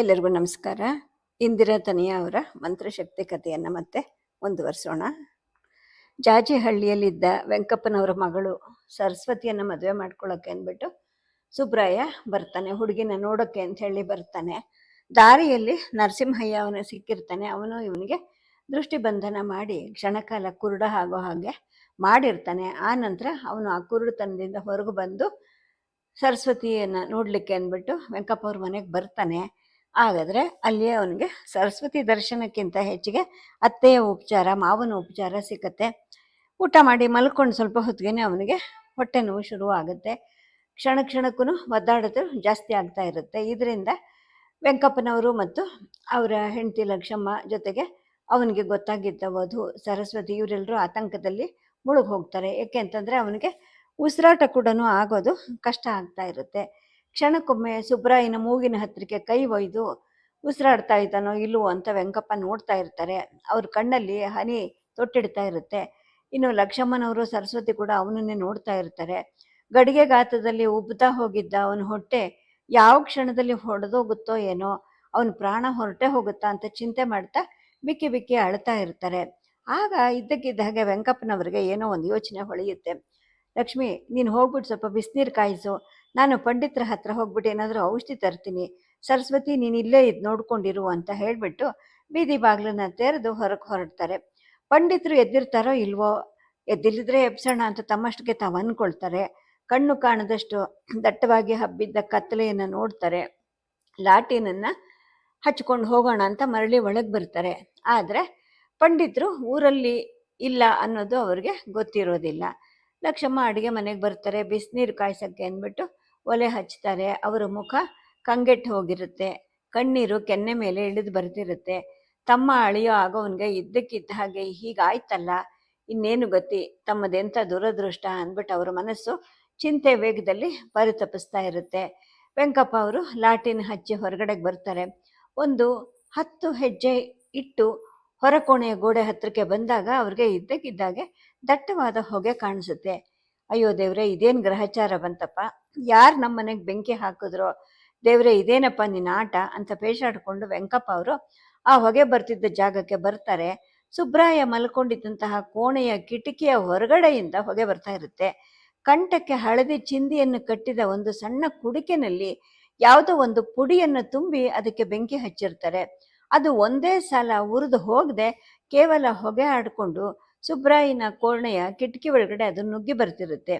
ಎಲ್ಲರಿಗೂ ನಮಸ್ಕಾರ. ಇಂದಿರಾ ತನಿಯ ಅವರ ಮಂತ್ರಶಕ್ತಿ ಕಥೆಯನ್ನು ಮತ್ತೆ ಮುಂದುವರಿಸೋಣ. ಜಾಜಿಹಳ್ಳಿಯಲ್ಲಿದ್ದ ವೆಂಕಪ್ಪನವರ ಮಗಳು ಸರಸ್ವತಿಯನ್ನು ಮದುವೆ ಮಾಡ್ಕೊಳ್ಳೋಕೆ ಅಂದ್ಬಿಟ್ಟು ಸುಬ್ರಾಯ ಬರ್ತಾನೆ, ಹುಡುಗಿನ ನೋಡೋಕ್ಕೆ ಅಂತ ಹೇಳಿ ಬರ್ತಾನೆ. ದಾರಿಯಲ್ಲಿ ನರಸಿಂಹಯ್ಯ ಅವನು ಸಿಕ್ಕಿರ್ತಾನೆ, ಅವನು ಇವನಿಗೆ ದೃಷ್ಟಿಬಂಧನ ಮಾಡಿ ಕ್ಷಣಕಾಲ ಕುರುಡ ಆಗೋ ಹಾಗೆ ಮಾಡಿರ್ತಾನೆ. ಆ ನಂತರ ಅವನು ಆ ಕುರುಡುತನದಿಂದ ಹೊರಗೆ ಬಂದು ಸರಸ್ವತಿಯನ್ನು ನೋಡಲಿಕ್ಕೆ ಅಂದ್ಬಿಟ್ಟು ವೆಂಕಪ್ಪ ಅವ್ರ ಮನೆಗೆ ಬರ್ತಾನೆ. ಹಾಗಾದ್ರೆ ಅಲ್ಲಿ ಅವನಿಗೆ ಸರಸ್ವತಿ ದರ್ಶನಕ್ಕಿಂತ ಹೆಚ್ಚಿಗೆ ಅತ್ತೆಯ ಉಪಚಾರ, ಮಾವನ ಉಪಚಾರ ಸಿಕ್ಕತ್ತೆ. ಊಟ ಮಾಡಿ ಮಲ್ಕೊಂಡು ಸ್ವಲ್ಪ ಹೊತ್ತಿಗೆ ಅವನಿಗೆ ಹೊಟ್ಟೆ ನೋವು ಶುರು ಆಗುತ್ತೆ ಕ್ಷಣ ಕ್ಷಣಕ್ಕೂ ಒದ್ದಾಡೋದು ಜಾಸ್ತಿ ಆಗ್ತಾ ಇರುತ್ತೆ. ಇದರಿಂದ ವೆಂಕಪ್ಪನವರು ಮತ್ತು ಅವರ ಹೆಂಡತಿ ಲಕ್ಷಮ್ಮ ಜೊತೆಗೆ ಅವನಿಗೆ ಗೊತ್ತಾಗಿದ್ದ ವಧು ಸರಸ್ವತಿ, ಇವರೆಲ್ಲರೂ ಆತಂಕದಲ್ಲಿ ಮುಳುಗಿ ಹೋಗ್ತಾರೆ ಏಕೆ ಅಂತಂದರೆ ಅವನಿಗೆ ಉಸಿರಾಟ ಕೂಡ ಆಗೋದು ಕಷ್ಟ ಆಗ್ತಾ ಇರುತ್ತೆ. ಕ್ಷಣಕ್ಕೊಮ್ಮೆ ಸುಬ್ರಾಯನ ಮೂಗಿನ ಹತ್ತಿರಕ್ಕೆ ಕೈ ಒಯ್ದು ಉಸಿರಾಡ್ತಾ ಇದ್ದಾನೋ ಇಲ್ಲವೋ ಅಂತ ವೆಂಕಪ್ಪ ನೋಡ್ತಾ ಇರ್ತಾರೆ. ಅವ್ರ ಕಣ್ಣಲ್ಲಿ ಹನಿ ತೊಟ್ಟಿಡ್ತಾ ಇರುತ್ತೆ. ಇನ್ನು ಲಕ್ಷ್ಮಣನವರು ಸರಸ್ವತಿ ಕೂಡ ಅವನನ್ನೇ ನೋಡ್ತಾ ಇರ್ತಾರೆ. ಗಡಿಗೆ ಗಾತ್ರದಲ್ಲಿ ಉಬ್ತಾ ಹೋಗಿದ್ದ ಅವನ ಹೊಟ್ಟೆ ಯಾವ ಕ್ಷಣದಲ್ಲಿ ಹೊಡೆದೋಗುತ್ತೋ ಏನೋ, ಅವನ ಪ್ರಾಣ ಹೊರಟೆ ಹೋಗುತ್ತಾ ಅಂತ ಚಿಂತೆ ಮಾಡ್ತಾ ಬಿಕ್ಕಿ ಬಿಕ್ಕಿ ಅಳ್ತಾ ಇರ್ತಾರೆ. ಆಗ ಇದ್ದಕ್ಕಿದ್ದ ಹಾಗೆ ವೆಂಕಪ್ಪನವ್ರಿಗೆ ಏನೋ ಒಂದು ಯೋಚನೆ ಹೊಳೆಯುತ್ತೆ. ಲಕ್ಷ್ಮಿ, ನೀನು ಹೋಗ್ಬಿಟ್ಟು ಸ್ವಲ್ಪ ಬಿಸಿನೀರು ಕಾಯಿಸು. ನಾನು ಪಂಡಿತರ ಹತ್ರ ಹೋಗ್ಬಿಟ್ಟು ಏನಾದರೂ ಔಷಧಿ ತರ್ತೀನಿ. ಸರಸ್ವತಿ, ನೀನು ಇಲ್ಲೇ ಇದು ನೋಡ್ಕೊಂಡಿರು ಅಂತ ಹೇಳಿಬಿಟ್ಟು ಬೀದಿ ಬಾಗಿಲನ್ನ ತೆರೆದು ಹೊರಗೆ ಹೊರಡ್ತಾರೆ. ಪಂಡಿತರು ಎದ್ದಿರ್ತಾರೋ ಇಲ್ವೋ ಎದ್ದಿಲ್ಲದ್ರೆ ಎಬ್ಸೋಣ ಅಂತ ತಮ್ಮಷ್ಟಕ್ಕೆ ತಾವು ಅಂದ್ಕೊಳ್ತಾರೆ ಕಣ್ಣು ಕಾಣದಷ್ಟು ದಟ್ಟವಾಗಿ ಹಬ್ಬಿದ್ದ ಕತ್ತಲೆಯನ್ನು ನೋಡ್ತಾರೆ. ಲಾಟಿನನ್ನು ಹಚ್ಕೊಂಡು ಹೋಗೋಣ ಅಂತ ಮರಳಿ ಒಳಗೆ ಬರ್ತಾರೆ. ಆದರೆ ಪಂಡಿತರು ಊರಲ್ಲಿ ಇಲ್ಲ ಅನ್ನೋದು ಅವ್ರಿಗೆ ಗೊತ್ತಿರೋದಿಲ್ಲ. ಲಕ್ಷಮ್ಮ ಅಡುಗೆ ಮನೆಗೆ ಬರ್ತಾರೆ, ಬಿಸಿನೀರು ಕಾಯ್ಸೋಕ್ಕೆ ಅಂದ್ಬಿಟ್ಟು ಒಲೆ ಹಚ್ತಾರೆ, ಅವರ ಮುಖ ಕಂಗೆಟ್ಟು ಹೋಗಿರುತ್ತೆ. ಕಣ್ಣೀರು ಕೆನ್ನೆ ಮೇಲೆ ಇಳಿದು ಬರ್ತಿರುತ್ತೆ ತಮ್ಮ ಅಳಿಯೋ ಆಗೋವನ್ಗೆ ಇದ್ದಕ್ಕಿದ್ದ ಹಾಗೆ ಹೀಗಾಯ್ತಲ್ಲ, ಇನ್ನೇನು ಗತಿ? ತಮ್ಮದೆಂಥ ದುರದೃಷ್ಟ ಅಂದ್ಬಿಟ್ಟು ಅವರ ಮನಸ್ಸು ಚಿಂತೆ ವೇಗದಲ್ಲಿ ಪರಿತಪಿಸ್ತಾ ಇರುತ್ತೆ. ವೆಂಕಪ್ಪ ಅವರು ಲಾಟಿನ ಹಚ್ಚಿ ಹೊರಗಡೆಗೆ ಬರ್ತಾರೆ. ಒಂದು ಹತ್ತು ಹೆಜ್ಜೆ ಇಟ್ಟು ಹೊರಕೋಣೆಯ ಗೋಡೆ ಹತ್ತಿರಕ್ಕೆ ಬಂದಾಗ ಅವ್ರಿಗೆ ಇದ್ದಕ್ಕಿದ್ದಾಗೆ ದಟ್ಟವಾದ ಹೊಗೆ ಕಾಣಿಸುತ್ತೆ. ಅಯ್ಯೋ ದೇವ್ರೆ, ಇದೇನು ಗ್ರಹಚಾರ ಬಂತಪ್ಪ? ಯಾರು ನಮ್ಮ ಮನೆಗೆ ಬೆಂಕಿ ಹಾಕಿದ್ರೋ? ದೇವ್ರೆ, ಇದೇನಪ್ಪ ನಿನ್ನ ಆಟ? ಅಂತ ಪೇಷಾಡ್ಕೊಂಡು ವೆಂಕಪ್ಪ ಅವರು ಆ ಹೊಗೆ ಬರ್ತಿದ್ದ ಜಾಗಕ್ಕೆ ಬರ್ತಾರೆ. ಸುಬ್ರಾಯ ಮಲ್ಕೊಂಡಿದ್ದಂತಹ ಕೋಣೆಯ ಕಿಟಕಿಯ ಹೊರಗಡೆಯಿಂದ ಹೊಗೆ ಬರ್ತಾ ಇರುತ್ತೆ. ಕಂಠಕ್ಕೆ ಹಳದಿ ಚಿಂದಿಯನ್ನು ಕಟ್ಟಿದ ಒಂದು ಸಣ್ಣ ಕುಡಿಕೆನಲ್ಲಿ ಯಾವುದೋ ಒಂದು ಪುಡಿಯನ್ನು ತುಂಬಿ ಅದಕ್ಕೆ ಬೆಂಕಿ ಹಚ್ಚಿರ್ತಾರೆ. ಅದು ಒಂದೇ ಸಲ ಉರಿದು ಹೋಗದೆ ಕೇವಲ ಹೊಗೆ ಆಡಿಕೊಂಡು ಸುಬ್ರಾಯಿನ ಕೋಣೆಯ ಕಿಟಕಿ ಒಳಗಡೆ ಅದು ನುಗ್ಗಿ ಬರ್ತಿರುತ್ತೆ.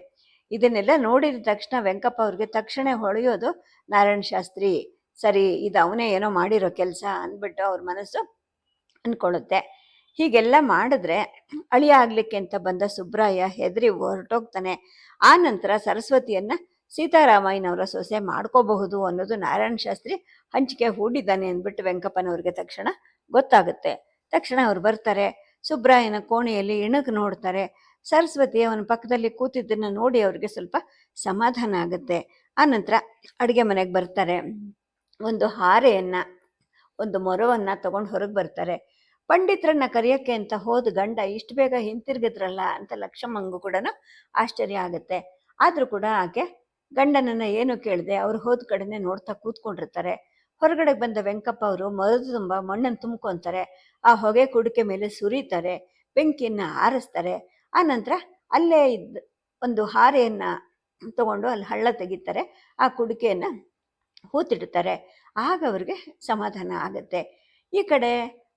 ಇದನ್ನೆಲ್ಲ ನೋಡಿದ ತಕ್ಷಣ ವೆಂಕಪ್ಪ ಅವ್ರಿಗೆ ತಕ್ಷಣ ಹೊಳೆಯೋದು, ನಾರಾಯಣ ಶಾಸ್ತ್ರಿ, ಸರಿ, ಇದು ಅವನೇ ಏನೋ ಮಾಡಿರೋ ಕೆಲಸ ಅಂದ್ಬಿಟ್ಟು ಅವ್ರ ಮನಸ್ಸು ಅಂದ್ಕೊಳ್ಳುತ್ತೆ ಹೀಗೆಲ್ಲ ಮಾಡಿದ್ರೆ ಅಳಿಯ ಆಗ್ಲಿಕ್ಕೆ ಅಂತ ಬಂದ ಸುಬ್ರಾಯ ಹೆದರಿ ಹೊರಟೋಗ್ತಾನೆ. ಆ ನಂತರ ಸರಸ್ವತಿಯನ್ನ ಸೀತಾರಾಮಯ್ಯನವರ ಸೊಸೆ ಮಾಡ್ಕೋಬಹುದು ಅನ್ನೋದು ನಾರಾಯಣ ಶಾಸ್ತ್ರಿ ಹಂಚಿಕೆ ಹೂಡಿದ್ದಾನೆ ಅಂದ್ಬಿಟ್ಟು ವೆಂಕಪ್ಪನವ್ರಿಗೆ ತಕ್ಷಣ ಗೊತ್ತಾಗುತ್ತೆ. ತಕ್ಷಣ ಅವ್ರು ಬರ್ತಾರೆ. ಸುಬ್ರಾಯನ ಕೋಣೆಯಲ್ಲಿ ಇಣುಕು ನೋಡ್ತಾರೆ. ಸರಸ್ವತಿ ಅವನ ಪಕ್ಕದಲ್ಲಿ ಕೂತಿದ್ದನ್ನ ನೋಡಿ ಅವ್ರಿಗೆ ಸ್ವಲ್ಪ ಸಮಾಧಾನ ಆಗುತ್ತೆ. ಆನಂತರ ಅಡುಗೆ ಮನೆಗೆ ಬರ್ತಾರೆ. ಒಂದು ಹಾರೆಯನ್ನ, ಒಂದು ಮೊರವನ್ನ ತಗೊಂಡು ಹೊರಗೆ ಬರ್ತಾರೆ. ಪಂಡಿತರನ್ನ ಕರೆಯೋಕ್ಕೆ ಅಂತ ಹೋದ ಗಂಡ ಇಷ್ಟು ಬೇಗ ಹಿಂತಿರುಗಿದ್ರಲ್ಲ ಅಂತ ಲಕ್ಷ್ಮಂಗು ಕೂಡ ಆಶ್ಚರ್ಯ ಆಗುತ್ತೆ. ಆದರೂ ಕೂಡ ಆಕೆ ಗಂಡನನ್ನ ಏನು ಕೇಳಿದೆ ಅವ್ರು ಹೋದ ಕಡೆನೆ ನೋಡ್ತಾ ಕೂತ್ಕೊಂಡಿರ್ತಾರೆ. ಹೊರಗಡೆ ಬಂದ ವೆಂಕಪ್ಪ ಅವರು ಮರದ ತುಂಬ ಮಣ್ಣನ್ನು ತುಂಬ್ಕೊಂತಾರೆ. ಆ ಹೊಗೆ ಕುಡಿಕೆ ಮೇಲೆ ಸುರಿತಾರೆ, ಬೆಂಕಿಯನ್ನು ಆರಿಸ್ತಾರೆ. ಆ ನಂತರ ಅಲ್ಲೇ ಇದ್ದ ಒಂದು ಹಾರೆಯನ್ನು ತಗೊಂಡು ಅಲ್ಲಿ ಹಳ್ಳ ತೆಗಿತಾರೆ. ಆ ಕುಡಿಕೆಯನ್ನ ಹೂತಿಡ್ತಾರೆ. ಆಗ ಅವ್ರಿಗೆ ಸಮಾಧಾನ ಆಗುತ್ತೆ. ಈ ಕಡೆ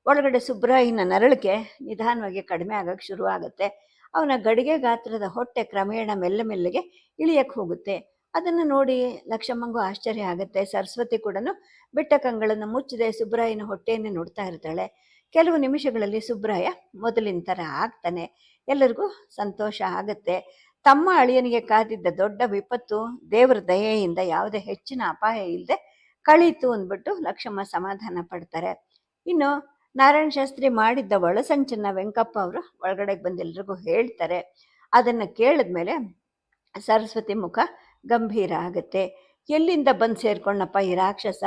ಒಳಗಡೆ ಸುಬ್ರಾಯಿನ ನರಳಿಕೆ ನಿಧಾನವಾಗಿ ಕಡಿಮೆ ಆಗೋಕ್ಕೆ ಶುರು ಆಗುತ್ತೆ ಅವನ ಗಡಿಗೆ ಗಾತ್ರದ ಹೊಟ್ಟೆ ಕ್ರಮೇಣ ಮೆಲ್ಲ ಮೆಲ್ಲಗೆ ಇಳಿಯಕ್ಕೆ ಹೋಗುತ್ತೆ. ಅದನ್ನು ನೋಡಿ ಲಕ್ಷಮ್ಮಂಗೂ ಆಶ್ಚರ್ಯ ಆಗುತ್ತೆ. ಸರಸ್ವತಿ ಕೂಡ ಬಿಟ್ಟ ಕಂಗಳನ್ನು ಮುಚ್ಚದೆ. ಸುಬ್ರಾಯನ ಹೊಟ್ಟೆಯನ್ನೇ ನೋಡ್ತಾ ಇರ್ತಾಳೆ. ಕೆಲವು ನಿಮಿಷಗಳಲ್ಲಿ ಸುಬ್ರಾಯ ಮೊದಲಿನ ಥರ ಆಗ್ತಾನೆ. ಎಲ್ಲರಿಗೂ ಸಂತೋಷ ಆಗುತ್ತೆ. ತಮ್ಮ ಅಳಿಯನಿಗೆ ಕಾದಿದ್ದ ದೊಡ್ಡ ವಿಪತ್ತು, ದೇವರ ದಯೆಯಿಂದ ಯಾವುದೇ ಹೆಚ್ಚಿನ ಅಪಾಯ ಇಲ್ಲದೆ ಕಳೀತು ಅಂದ್ಬಿಟ್ಟು ಲಕ್ಷಮ್ಮ ಸಮಾಧಾನ ಪಡ್ತಾರೆ. ಇನ್ನು ನಾರಾಯಣ ಶಾಸ್ತ್ರಿ ಮಾಡಿದ್ದ ಒಳಸಂಚನ್ನ ವೆಂಕಪ್ಪ ಅವರು ಒಳಗಡೆಗೆ ಬಂದು ಎಲ್ರಿಗೂ ಹೇಳ್ತಾರೆ. ಅದನ್ನು ಕೇಳಿದ್ಮೇಲೆ ಸರಸ್ವತಿ ಮುಖ ಗಂಭೀರ ಆಗುತ್ತೆ. ಎಲ್ಲಿಂದ ಬಂದು ಸೇರ್ಕೊಂಡಪ್ಪ ಈ ರಾಕ್ಷಸ?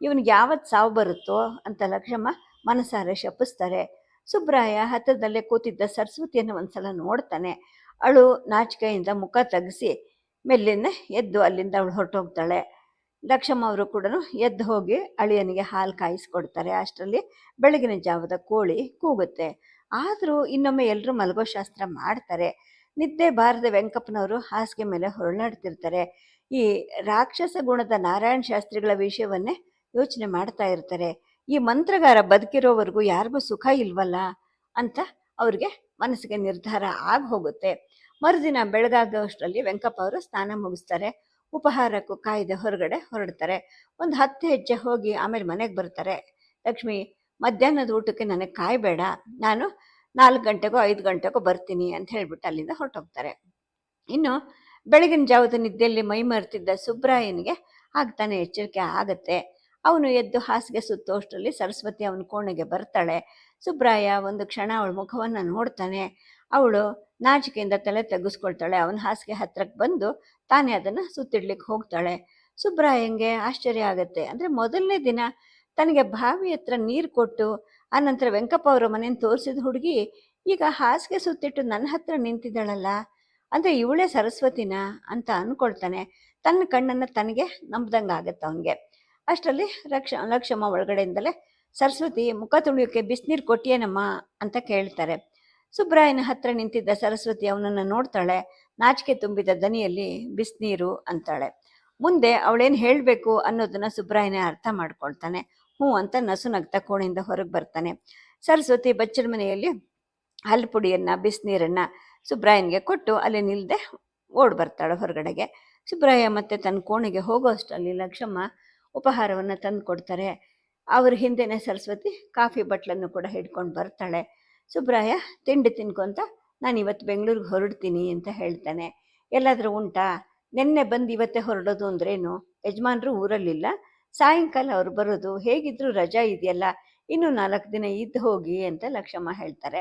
ಇವನಿಗೆ ಯಾವತ್ತು ಸಾವು ಬರುತ್ತೋ ಅಂತ ಲಕ್ಷ್ಮ ಮನಸಾರೆ ಶಪಿಸ್ತಾರೆ. ಸುಬ್ರಾಯ ಹತ್ತಿರದಲ್ಲೇ ಕೂತಿದ್ದ ಸರಸ್ವತಿಯನ್ನು ಒಂದ್ಸಲ ನೋಡ್ತಾನೆ. ಅಳು ನಾಚಿಕೆಯಿಂದ ಮುಖ ತಗ್ಸಿ ಮೆಲ್ಲಿನ ಎದ್ದು ಅಲ್ಲಿಂದ ಅವಳು ಹೊರಟೋಗ್ತಾಳೆ. ಲಕ್ಷಮ್ಮ ಅವರು ಕೂಡ ಎದ್ದು ಹೋಗಿ ಅಳಿಯನಿಗೆ ಹಾಲು ಕಾಯಿಸ್ಕೊಡ್ತಾರೆ. ಅಷ್ಟರಲ್ಲಿ ಬೆಳಗಿನ ಜಾವದ ಕೋಳಿ ಕೂಗುತ್ತೆ. ಆದರೂ ಇನ್ನೊಮ್ಮೆ ಎಲ್ಲರೂ ಮಲಗೋ ಶಾಸ್ತ್ರ ಮಾಡ್ತಾರೆ. ನಿದ್ದೆ ಬಾರದ ವೆಂಕಪ್ಪನವರು ಹಾಸಿಗೆ ಮೇಲೆ ಹೊರಳಾಡ್ತಿರ್ತಾರೆ ಈ ರಾಕ್ಷಸ ಗುಣದ ನಾರಾಯಣ ಶಾಸ್ತ್ರಿಗಳ ವಿಷಯವನ್ನೇ ಯೋಚನೆ ಮಾಡ್ತಾ ಇರ್ತಾರೆ. ಈ ಮಂತ್ರಗಾರ ಬದುಕಿರೋವರೆಗೂ ಯಾರಿಗೂ ಸುಖ ಇಲ್ವಲ್ಲ ಅಂತ ಅವ್ರಿಗೆ ಮನಸ್ಸಿಗೆ ನಿರ್ಧಾರ ಆಗಿ ಹೋಗುತ್ತೆ. ಮರುದಿನ ಬೆಳಗಾಗೋಷ್ಟರಲ್ಲಿ ವೆಂಕಪ್ಪ ಅವರು ಸ್ನಾನ ಮುಗಿಸ್ತಾರೆ. ಉಪಹಾರಕ್ಕೂ ಕಾಯ್ದೆ ಹೊರಗಡೆ ಹೊರಡ್ತಾರೆ. ಒಂದು ಹತ್ತು ಹೆಜ್ಜೆ ಹೋಗಿ ಆಮೇಲೆ ಮನೆಗೆ ಬರ್ತಾರೆ. ಲಕ್ಷ್ಮಿ, ಮಧ್ಯಾಹ್ನದ ಊಟಕ್ಕೆ ನನಗೆ ಕಾಯಬೇಡ. ನಾನು ನಾಲ್ಕು ಗಂಟೆಗೋ ಐದು ಗಂಟೆಗೋ ಬರ್ತೀನಿ ಅಂತ ಹೇಳ್ಬಿಟ್ಟು ಅಲ್ಲಿಂದ ಹೊರಟೋಗ್ತಾರೆ. ಇನ್ನು ಬೆಳಗಿನ ಜಾವದ ನಿದ್ದೆಯಲ್ಲಿ ಮೈ ಮರೆತಿದ್ದ ಸುಬ್ರಾಯನಿಗೆ ಆಗ್ತಾನೆ ಎಚ್ಚರಿಕೆ ಆಗತ್ತೆ. ಅವನು ಎದ್ದು ಹಾಸಿಗೆ ಸುತ್ತೋಷ್ಟರಲ್ಲಿ ಸರಸ್ವತಿ ಅವನ ಕೋಣೆಗೆ ಬರ್ತಾಳೆ. ಸುಬ್ರಾಯ ಒಂದು ಕ್ಷಣ ಅವಳ ಮುಖವನ್ನು ನೋಡ್ತಾನೆ. ಅವಳು ನಾಚಿಕೆಯಿಂದ ತಲೆ ತೆಗೆಸ್ಕೊಳ್ತಾಳೆ. ಅವನ ಹಾಸಿಗೆ ಹತ್ರಕ್ಕೆ ಬಂದು ತಾನೇ ಅದನ್ನು ಸುತ್ತಿಡ್ಲಿಕ್ಕೆ ಹೋಗ್ತಾಳೆ. ಸುಬ್ರಾಯಂಗೆ ಆಶ್ಚರ್ಯ ಆಗತ್ತೆ. ಅಂದರೆ ಮೊದಲನೇ ದಿನ ತನಗೆ ಬಾವಿ ಹತ್ರ ನೀರು ಕೊಟ್ಟು ಆನಂತರ ವೆಂಕಪ್ಪ ಅವರ ಮನೆಯನ್ನು ತೋರಿಸಿದ ಹುಡುಗಿ, ಈಗ ಹಾಸಿಗೆ ಸುತ್ತಿಟ್ಟು ನನ್ನ ಹತ್ರ ನಿಂತಿದ್ದಾಳಲ್ಲ, ಅಂದರೆ ಇವಳೇ ಸರಸ್ವತಿನ? ಅಂತ ಅಂದ್ಕೊಳ್ತಾನೆ ತನ್ನ ಕಣ್ಣನ್ನು ತನಗೆ ನಂಬ್ದಂಗೆ ಆಗತ್ತೆ ಅವನಿಗೆ. ಅಷ್ಟರಲ್ಲಿ ರಕ್ಷ ಲಕ್ಷಮ್ಮ ಒಳಗಡೆಯಿಂದಲೇ, ಸರಸ್ವತಿ, ಮುಖ ತುಳಿಯೋಕ್ಕೆ ಬಿಸಿನೀರು ಕೊಟ್ಟಿಯೇನಮ್ಮ? ಅಂತ ಕೇಳ್ತಾರೆ. ಸುಬ್ರಾಯನ ಹತ್ರ ನಿಂತಿದ್ದ ಸರಸ್ವತಿ ಅವನನ್ನು ನೋಡ್ತಾಳೆ, ನಾಚಿಕೆ ತುಂಬಿದ ದನಿಯಲ್ಲಿ ಬಿಸಿನೀರು ಅಂತಾಳೆ. ಮುಂದೆ ಅವಳೇನು ಹೇಳಬೇಕು ಅನ್ನೋದನ್ನ ಸುಬ್ರಾಯನೇ ಅರ್ಥ ಮಾಡ್ಕೊಳ್ತಾನೆ. ಹ್ಞೂ ಅಂತ ನಸು ನಗ್ತಾ ಕೋಣೆಯಿಂದ ಹೊರಗೆ ಬರ್ತಾನೆ. ಸರಸ್ವತಿ ಬಚ್ಚಲ ಮನೆಯಲ್ಲಿ ಹಲ್ಲು ಪುಡಿಯನ್ನು ಬಿಸಿನೀರನ್ನು ಸುಬ್ರಾಯನ್ಗೆ ಕೊಟ್ಟು ಅಲ್ಲಿ ನಿಲ್ಲದೆ ಓಡ್ ಬರ್ತಾಳೆ ಹೊರಗಡೆಗೆ. ಸುಬ್ರಾಯ ಮತ್ತೆ ತನ್ನ ಕೋಣೆಗೆ ಹೋಗೋ ಅಷ್ಟಲ್ಲಿ ಲಕ್ಷಮ್ಮ ಉಪಹಾರವನ್ನು ತಂದು ಕೊಡ್ತಾರೆ. ಅವ್ರ ಹಿಂದೆನೇ ಸರಸ್ವತಿ ಕಾಫಿ ಬಟ್ಲನ್ನು ಕೂಡ ಹಿಡ್ಕೊಂಡು ಬರ್ತಾಳೆ. ಸುಬ್ರಾಯ, ತಿಂಡಿ ತಿನ್ಕೊಂತ, ನಾನು ಇವತ್ತು ಬೆಂಗಳೂರಿಗೆ ಹೊರಡ್ತೀನಿ ಅಂತ ಹೇಳ್ತಾನೆ. ಎಲ್ಲಾದರೂ ಉಂಟಾ? ನಿನ್ನೆ ಬಂದು ಇವತ್ತೇ ಹೊರಡೋದು ಅಂದ್ರೇನು? ಯಜಮಾನ್ರು ಊರಲ್ಲಿಲ್ಲ? ಸಾಯಂಕಾಲ ಅವ್ರು ಬರೋದು, ಹೇಗಿದ್ರು ರಜಾ ಇದೆಯಲ್ಲ, ಇನ್ನು ನಾಲ್ಕು ದಿನ ಇದ್ದು ಹೋಗಿ ಅಂತ ಲಕ್ಷಮ್ಮ ಹೇಳ್ತಾರೆ.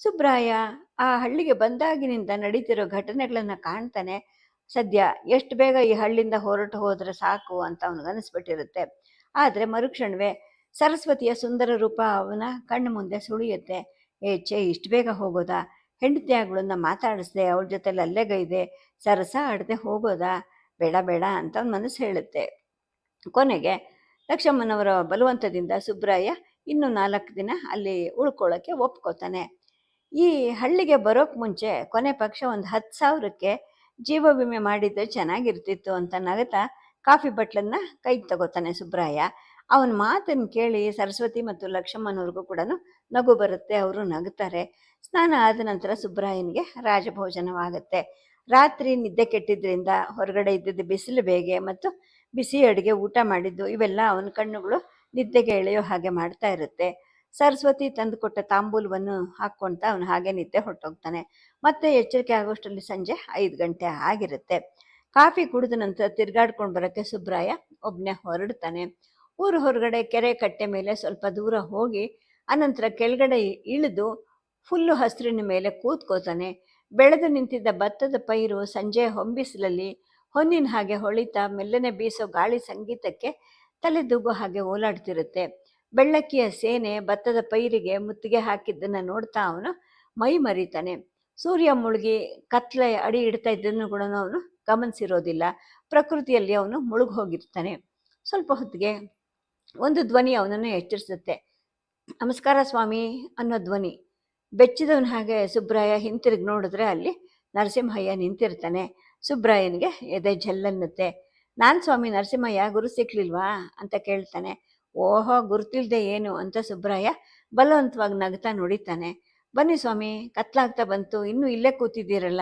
ಸುಬ್ರಾಯ, ಆ ಹಳ್ಳಿಗೆ ಬಂದಾಗಿನಿಂದ ನಡೀತಿರೋ ಘಟನೆಗಳನ್ನು ಕಾಣ್ತಾನೆ. ಸದ್ಯ ಎಷ್ಟು ಬೇಗ ಈ ಹಳ್ಳಿಯಿಂದ ಹೊರಟು ಹೋದ್ರೆ ಸಾಕು ಅಂತ ಅವನಿಗೆ ಅನಿಸ್ಬಿಟ್ಟಿರುತ್ತೆ. ಆದರೆ ಮರುಕ್ಷಣವೇ ಸರಸ್ವತಿಯ ಸುಂದರ ರೂಪ ಅವನ ಕಣ್ಣು ಮುಂದೆ ಸುಳಿಯುತ್ತೆ. ಏ ಛೇ, ಇಷ್ಟು ಬೇಗ ಹೋಗೋದಾ? ಹೆಂಡತಿ ಅವಳನ್ನ ಮಾತಾಡಿಸ್ದೆ, ಅವಳ ಜೊತೆಲಿ ಅಲ್ಲೇಗೈದೆ, ಸರಸ ಆಡದೆ ಹೋಗೋದಾ? ಬೇಡ ಬೇಡ ಅಂತ ಅವ್ನ ಮನಸ್ಸು ಹೇಳುತ್ತೆ. ಕೊನೆಗೆ ಲಕ್ಷ್ಮಮ್ಮನವರ ಬಲವಂತದಿಂದ ಸುಬ್ರಾಯ ಇನ್ನು ನಾಲ್ಕು ದಿನ ಅಲ್ಲಿ ಉಳ್ಕೊಳ್ಳೋಕ್ಕೆ ಒಪ್ಕೋತಾನೆ. ಈ ಹಳ್ಳಿಗೆ ಬರೋಕ್ ಮುಂಚೆ ಕೊನೆ ಪಕ್ಷ ಒಂದು ಹತ್ತು ಸಾವಿರಕ್ಕೆ ಜೀವ ವಿಮೆ ಮಾಡಿದ್ದು ಚೆನ್ನಾಗಿರ್ತಿತ್ತು ಅಂತ ನಗತಾ ಕಾಫಿ ಬಟ್ಲನ್ನ ಕೈಗೆ ತಗೋತಾನೆ ಸುಬ್ರಾಯ. ಅವನ ಮಾತನ್ನು ಕೇಳಿ ಸರಸ್ವತಿ ಮತ್ತು ಲಕ್ಷ್ಮಮ್ಮನವ್ರಿಗೂ ಕೂಡ ನಗು ಬರುತ್ತೆ, ಅವರು ನಗುತ್ತಾರೆ ಸ್ನಾನ ಆದ ನಂತರ ಸುಬ್ರಾಯನಿಗೆ ರಾಜಭೋಜನವಾಗುತ್ತೆ. ರಾತ್ರಿ ನಿದ್ದೆ ಕೆಟ್ಟಿದ್ರಿಂದ ಹೊರಗಡೆ ಇದ್ದಿದ್ದ ಬಿಸಿಲು ಬೇಗೆ ಮತ್ತು ಬಿಸಿ ಅಡುಗೆ ಊಟ ಮಾಡಿದ್ದು, ಇವೆಲ್ಲ ಅವನ ಕಣ್ಣುಗಳು ನಿದ್ದೆಗೆ ಎಳೆಯೋ ಹಾಗೆ ಮಾಡ್ತಾ ಇರುತ್ತೆ. ಸರಸ್ವತಿ ತಂದುಕೊಟ್ಟ ತಾಂಬೂಲವನ್ನು ಹಾಕ್ಕೊಂತ ಅವನು ಹಾಗೆ ನಿದ್ದೆ ಹೊರಟೋಗ್ತಾನೆ. ಮತ್ತೆ ಎಚ್ಚರಿಕೆ ಆಗೋಷ್ಟರಲ್ಲಿ ಸಂಜೆ ಐದು ಗಂಟೆ ಆಗಿರುತ್ತೆ. ಕಾಫಿ ಕುಡಿದ ನಂತರ ತಿರ್ಗಾಡ್ಕೊಂಡು ಬರೋಕ್ಕೆ ಸುಬ್ರಾಯ ಒಬ್ಬನೇ ಹೊರಡ್ತಾನೆ. ಊರು ಹೊರಗಡೆ ಕೆರೆ ಕಟ್ಟೆ ಮೇಲೆ ಸ್ವಲ್ಪ ದೂರ ಹೋಗಿ ಅನಂತರ ಕೆಳಗಡೆ ಇಳಿದು ಫುಲ್ಲು ಹಸಿರಿನ ಮೇಲೆ ಕೂತ್ಕೋತಾನೆ. ಬೆಳೆದು ನಿಂತಿದ್ದ ಭತ್ತದ ಪೈರು ಸಂಜೆ ಹೊಂಬಿಸಿಲಲ್ಲಿ ಹೊನ್ನಿನ ಹಾಗೆ ಹೊಳಿತಾ ಮೆಲ್ಲನೆ ಬೀಸೋ ಗಾಳಿ ಸಂಗೀತಕ್ಕೆ ತಲೆದೂಗೋ ಹಾಗೆ ಓಲಾಡ್ತಿರುತ್ತೆ. ಬೆಳ್ಳಕ್ಕಿಯ ಸೇನೆ ಭತ್ತದ ಪೈರಿಗೆ ಮುತ್ತಿಗೆ ಹಾಕಿದ್ದನ್ನು ನೋಡ್ತಾ ಅವನು ಮೈ ಮರಿತಾನೆ. ಸೂರ್ಯ ಮುಳುಗಿ ಕತ್ಲೆ ಅಡಿ ಇಡ್ತಾ ಇದ್ದನ್ನು ಕೂಡ ಅವನು ಗಮನಿಸಿರೋದಿಲ್ಲ. ಪ್ರಕೃತಿಯಲ್ಲಿ ಅವನು ಮುಳುಗಿ ಹೋಗಿರ್ತಾನೆ. ಸ್ವಲ್ಪ ಹೊತ್ತಿಗೆ ಒಂದು ಧ್ವನಿ ಅವನನ್ನು ಎಚ್ಚರಿಸುತ್ತೆ. ನಮಸ್ಕಾರ ಸ್ವಾಮಿ ಅನ್ನೋ ಧ್ವನಿ. ಬೆಚ್ಚಿದವನ ಹಾಗೆ ಸುಬ್ರಾಯ ಹಿಂತಿರುಗಿ ನೋಡಿದ್ರೆ ಅಲ್ಲಿ ನರಸಿಂಹಯ್ಯ ನಿಂತಿರ್ತಾನೆ. ಸುಬ್ರಾಯನಿಗೆ, ಎದೆ ಜಲ್ಲನ್ನುತ್ತೆ ನಾನು ಸ್ವಾಮಿ ನರಸಿಂಹಯ್ಯ ಗುರು ಸಿಕ್ಲಿಲ್ವಾ? ಅಂತ ಕೇಳ್ತಾನೆ. ಓಹೋ, ಗುರುತಿಲ್ದೆ ಏನು? ಅಂತ ಸುಬ್ರಾಯ ಬಲವಂತವಾಗಿ ನಗ್ತಾ ನುಡಿತಾನೆ. ಬನ್ನಿ ಸ್ವಾಮಿ, ಕತ್ಲಾಗ್ತಾ ಬಂತು. ಇನ್ನೂ ಇಲ್ಲೇ ಕೂತಿದ್ದೀರಲ್ಲ?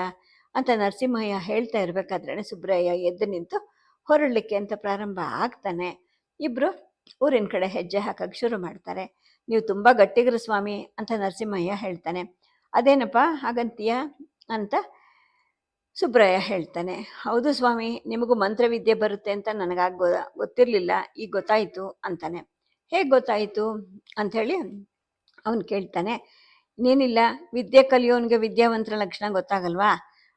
ಅಂತ ನರಸಿಂಹಯ್ಯ ಹೇಳ್ತಾ ಇರಬೇಕಾದ್ರೆ ಸುಬ್ರಾಯ ಎದ್ದು ನಿಂತು ಹೊರಡಲಿಕ್ಕೆ ಅಂತ ಪ್ರಾರಂಭ ಆಗ್ತಾನೆ. ಇಬ್ರು ಊರಿನ ಕಡೆ ಹೆಜ್ಜೆ ಹಾಕಕ್ಕೆ ಶುರು ಮಾಡ್ತಾರೆ. ನೀವು ತುಂಬ ಗಟ್ಟಿಗರು ಸ್ವಾಮಿ ಅಂತ ನರಸಿಂಹಯ್ಯ ಹೇಳ್ತಾನೆ. ಅದೇನಪ್ಪ, ಹಾಗಂತೀಯ? ಅಂತ ಸುಬ್ರಾಯ ಹೇಳ್ತಾನೆ, ಹೌದು ಸ್ವಾಮಿ, ನಿಮಗೂ ಮಂತ್ರವಿದ್ಯೆ ಬರುತ್ತೆ ಅಂತ ನನಗಾಗ ಗೊ ಗೊತ್ತಿರಲಿಲ್ಲ, ಈಗ ಗೊತ್ತಾಯಿತು ಅಂತಾನೆ. ಹೇಗೆ ಗೊತ್ತಾಯಿತು? ಅಂಥೇಳಿ ಅವನು ಕೇಳ್ತಾನೆ, ನೀನಿಲ್ಲ, ವಿದ್ಯೆ ಕಲಿಯೋನಿಗೆ ವಿದ್ಯಾವಂತರ ಲಕ್ಷಣ ಗೊತ್ತಾಗಲ್ವಾ?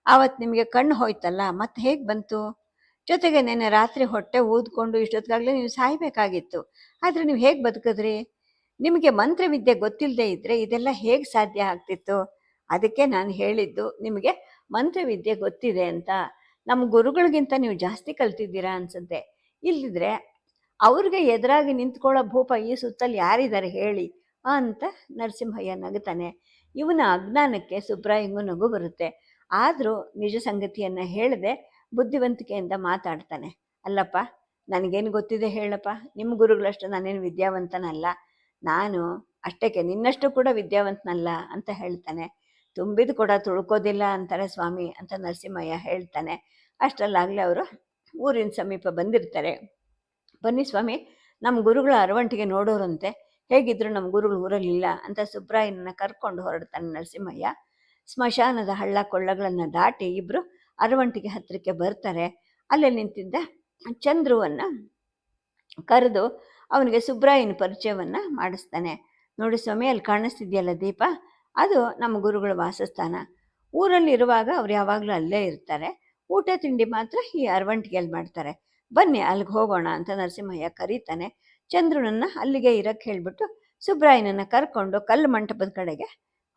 ಆವತ್ತು ನಿಮಗೆ ಕಣ್ಣು ಹೋಯ್ತಲ್ಲ ಮತ್ತೆ ಹೇಗೆ ಬಂತು? ಜೊತೆಗೆ ನೆನ್ನೆ ರಾತ್ರಿ ಹೊಟ್ಟೆ ಊದ್ಕೊಂಡು ಇಷ್ಟೊತ್ತಿಗಾಗಲೇ ನೀವು ಸಾಯ್ಬೇಕಾಗಿತ್ತು, ಆದರೆ ನೀವು ಹೇಗೆ ಬದುಕಿದ್ರಿ? ನಿಮಗೆ ಮಂತ್ರವಿದ್ಯೆ ಗೊತ್ತಿಲ್ಲದೆ ಇದ್ದರೆ ಇದೆಲ್ಲ ಹೇಗೆ ಸಾಧ್ಯ ಆಗ್ತಿತ್ತು? ಅದಕ್ಕೆ ನಾನು ಹೇಳಿದ್ದು, ನಿಮಗೆ ಮಂತ್ರವಿದ್ಯೆ ಗೊತ್ತಿದೆ ಅಂತ. ನಮ್ಮ ಗುರುಗಳಿಗಿಂತ ನೀವು ಜಾಸ್ತಿ ಕಲ್ತಿದ್ದೀರಾ ಅನ್ಸುತ್ತೆ. ಇಲ್ಲಿದ್ರೆ ಅವ್ರಿಗೆ ಎದುರಾಗಿ ನಿಂತ್ಕೊಳ್ಳೋ ಭೂಪ ಈ ಸುತ್ತಲ್ಲಿ ಯಾರಿದ್ದಾರೆ ಹೇಳಿ ಅಂತ ನರಸಿಂಹಯ್ಯ ನಗುತ್ತಾನೆ ಇವನ ಅಜ್ಞಾನಕ್ಕೆ ಸುಬ್ರಾಯಿಂಗು ನಗು ಬರುತ್ತೆ. ಆದರೂ ನಿಜ ಸಂಗತಿಯನ್ನು ಹೇಳದೆ ಬುದ್ಧಿವಂತಿಕೆಯಿಂದ ಮಾತಾಡ್ತಾನೆ. ಅಲ್ಲಪ್ಪ, ನನಗೇನು ಗೊತ್ತಿದೆ ಹೇಳಪ್ಪ. ನಿಮ್ಮ ಗುರುಗಳಷ್ಟು ನಾನೇನು ವಿದ್ಯಾವಂತನಲ್ಲ. ನಾನು ಅಷ್ಟಕ್ಕೆ ನಿನ್ನಷ್ಟು ಕೂಡ ವಿದ್ಯಾವಂತನಲ್ಲ ಅಂತ ಹೇಳ್ತಾನೆ. ತುಂಬಿದ ಕೂಡ ತುಳ್ಕೋದಿಲ್ಲ ಅಂತಾರೆ ಸ್ವಾಮಿ ಅಂತ ನರಸಿಂಹಯ್ಯ ಹೇಳ್ತಾನೆ. ಅಷ್ಟರಲ್ಲಾಗಲೇ ಅವರು ಊರಿನ ಸಮೀಪ ಬಂದಿರ್ತಾರೆ. ಬನ್ನಿ ಸ್ವಾಮಿ ನಮ್ಮ ಗುರುಗಳ ಅರವಂಟಿಗೆ ನೋಡೋರಂತೆ. ಹೇಗಿದ್ರು ನಮ್ಮ ಗುರುಗಳು ಊರಲ್ಲಿಲ್ಲ ಅಂತ ಸುಬ್ರಾಯನನ್ನ ಕರ್ಕೊಂಡು ಹೊರಡ್ತಾನೆ ನರಸಿಂಹಯ್ಯ. ಸ್ಮಶಾನದ ಹಳ್ಳ ಕೊಳ್ಳಗಳನ್ನು ದಾಟಿ ಇಬ್ಬರು ಅರವಂಟಿಗೆ ಹತ್ತಿರಕ್ಕೆ ಬರ್ತಾರೆ. ಅಲ್ಲೇ ನಿಂತಿದ್ದ ಚಂದ್ರುವನ್ನು ಕರೆದು ಅವನಿಗೆ ಸುಬ್ರಾಯನ ಪರಿಚಯವನ್ನು ಮಾಡಿಸ್ತಾನೆ. ನೋಡಿ ಸ್ವಾಮಿ, ಅಲ್ಲಿ ಕಾಣಿಸ್ತಿದೆಯಲ್ಲ ದೀಪ? ಅದು ನಮ್ಮ ಗುರುಗಳ ವಾಸಸ್ಥಾನ. ಊರಲ್ಲಿ ಇರುವಾಗ ಅವ್ರು ಯಾವಾಗಲೂ ಅಲ್ಲೇ ಇರ್ತಾರೆ. ಊಟ, ತಿಂಡಿ ಮಾತ್ರ ಈ ಅರವಂಟಿಗೆಯಲ್ಲಿ ಮಾಡ್ತಾರೆ. ಬನ್ನಿ, ಅಲ್ಲಿಗೆ ಹೋಗೋಣ ಅಂತ ನರಸಿಂಹಯ್ಯ ಕರೀತಾನೆ. ಚಂದ್ರನನ್ನ ಅಲ್ಲಿಗೆ ಇರಕ್ಕೆ ಹೇಳ್ಬಿಟ್ಟು ಸುಬ್ರಾಯನನ್ನ ಕರ್ಕೊಂಡು ಕಲ್ಲು ಮಂಟಪದ ಕಡೆಗೆ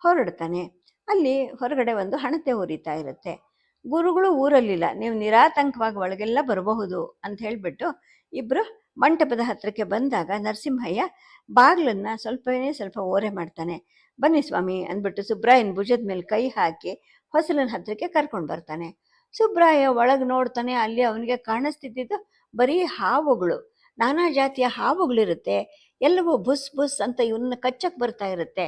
ಹೊರಡ್ತಾನೆ. ಅಲ್ಲಿ ಹೊರಗಡೆ ಒಂದು ಹಣತೆ ಉರಿತಾ ಇರುತ್ತೆ. ಗುರುಗಳು ಊರಲ್ಲಿಲ್ಲ. ನೀವು ನಿರಾತಂಕವಾಗಿ ಒಳಗೆಲ್ಲ ಬರಬಹುದು ಅಂತ ಹೇಳಿಬಿಟ್ಟು ಇಬ್ಬರು ಮಂಟಪದ ಹತ್ತಿರಕ್ಕೆ ಬಂದಾಗ ನರಸಿಂಹಯ್ಯ ಬಾಗ್ಲನ್ನ ಸ್ವಲ್ಪನೇ ಸ್ವಲ್ಪ ಓರೆ ಮಾಡ್ತಾನೆ. ಬನ್ನಿ ಸ್ವಾಮಿ ಅಂದ್ಬಿಟ್ಟು ಸುಬ್ರಾಯನ್ ಭುಜದ ಮೇಲೆ ಕೈ ಹಾಕಿ ಹೊಸಲನ ಹತ್ತಿರಕ್ಕೆ ಕರ್ಕೊಂಡು ಬರ್ತಾನೆ. ಸುಬ್ರಾಯ ಒಳಗೆ ನೋಡ್ತಾನೆ, ಅಲ್ಲಿ ಅವನಿಗೆ ಕಾಣಿಸ್ತಿದ್ದಿದ್ದು ಬರೀ ಹಾವುಗಳು. ನಾನಾ ಜಾತಿಯ ಹಾವುಗಳಿರುತ್ತೆ, ಎಲ್ಲವೂ ಬುಸ್ ಬುಸ್ ಅಂತ ಇವನ್ನ ಕಚ್ಚಕ್ಕೆ ಬರ್ತಾ ಇರುತ್ತೆ.